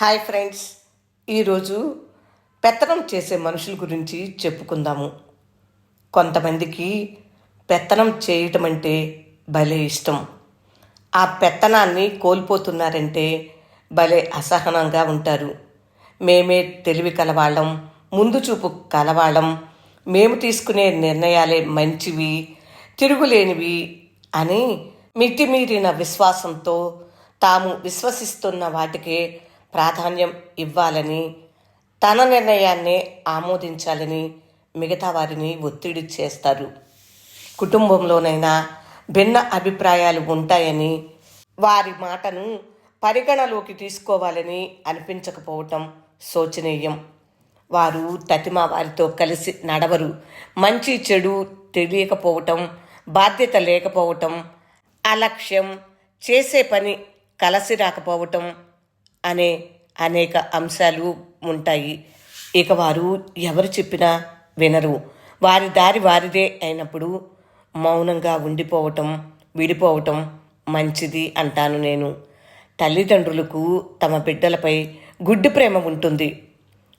Hi friends. ఈరోజు పెత్తనం చేసే మనుషుల గురించి చెప్పుకుందాము. కొంతమందికి పెత్తనం చేయటం అంటే భలే ఇష్టం. ఆ పెత్తనాన్ని కోల్పోతున్నారంటే భలే అసహనంగా ఉంటారు. మేమే తెలివి కలవాళ్ళం ముందు చూపు కలవాళ్ళం మేము తీసుకునే నిర్ణయాలే మంచివి తిరుగులేనివి అని మితిమీరిన విశ్వాసంతో తాము విశ్వసిస్తున్న వాటికే ప్రాధాన్యం ఇవ్వాలని తన నిర్ణయాన్ని ఆమోదించాలని మిగతా వారిని ఒత్తిడి చేస్తారు. కుటుంబంలోనైనా భిన్న అభిప్రాయాలు ఉంటాయని వారి మాటను పరిగణలోకి తీసుకోవాలని అనిపించకపోవటం శోచనీయం. వారు తతిమ వారితో కలిసి నడవరు. మంచి చెడు తెలియకపోవటం బాధ్యత లేకపోవటం అలక్ష్యం చేసే పని కలసి రాకపోవటం అనే అనేక అంశాలు ఉంటాయి. ఇక వారు ఎవరు చెప్పినా వినరు. వారి దారి వారిదే అయినప్పుడు మౌనంగా ఉండిపోవటం విడిపోవటం మంచిది అంటాను నేను. తల్లిదండ్రులకు తమ బిడ్డలపై గుడ్డి ప్రేమ ఉంటుంది.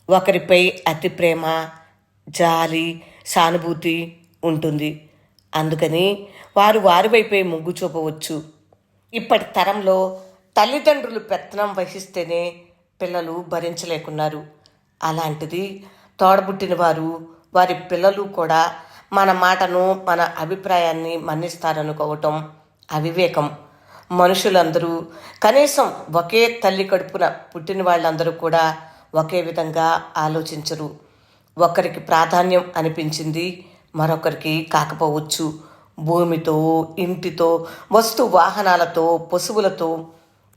ఒకరిపై అతి ప్రేమ జాలి సానుభూతి ఉంటుంది. అందుకని వారు వారి వైపే మొగ్గు చూపవచ్చు. ఇప్పటి తరంలో తల్లిదండ్రులు పెత్తనం వహిస్తేనే పిల్లలు భరించలేకున్నారు. అలాంటిది తోడబుట్టిన వారు వారి పిల్లలు కూడా మన మాటను మన అభిప్రాయాన్ని మన్నిస్తారనుకోవటం అవివేకం. మనుషులందరూ కనీసం ఒకే తల్లి కడుపున పుట్టిన వాళ్ళందరూ కూడా ఒకే విధంగా ఆలోచించరు. ఒకరికి ప్రాధాన్యం అనిపించింది మరొకరికి కాకపోవచ్చు. భూమితో ఇంటితో వస్తు వాహనాలతో పశువులతో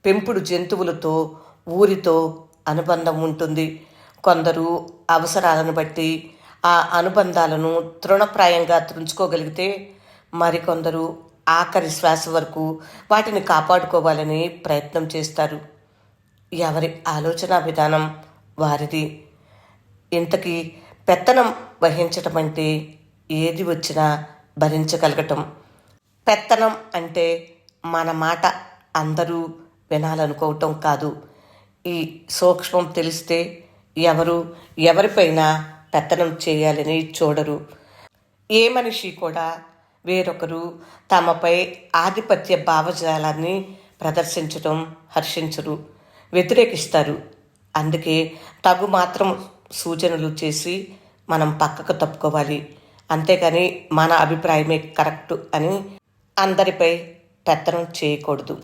పెంపుడు జంతువులతో ఊరితో అనుబంధం ఉంటుంది. కొందరు అవసరాలను బట్టి ఆ అనుబంధాలను తృణప్రాయంగా త్రుంచుకోగలిగితే మరికొందరు ఆఖరి శ్వాస వరకు వాటిని కాపాడుకోవాలని ప్రయత్నం చేస్తారు. ఎవరి ఆలోచన విధానం వారిది. ఇంతకీ పెత్తనం వహించటం అంటే ఏది వచ్చినా భరించగలగటం. పెత్తనం అంటే మన మాట అందరూ వినాలనుకోవటం కాదు. ఈ సూక్ష్మం తెలిస్తే ఎవరు ఎవరిపైన పెత్తనం చేయాలని చూడరు. ఏ మనిషి కూడా వేరొకరు తమపై ఆధిపత్య భావజాలాన్ని ప్రదర్శించడం హర్షించరు వ్యతిరేకిస్తారు. అందుకే తగు మాత్రం సూచనలు చేసి మనం పక్కకు తప్పుకోవాలి. అంతేగాని మన అభిప్రాయమే కరెక్ట్ అని అందరిపై పెత్తనం చేయకూడదు.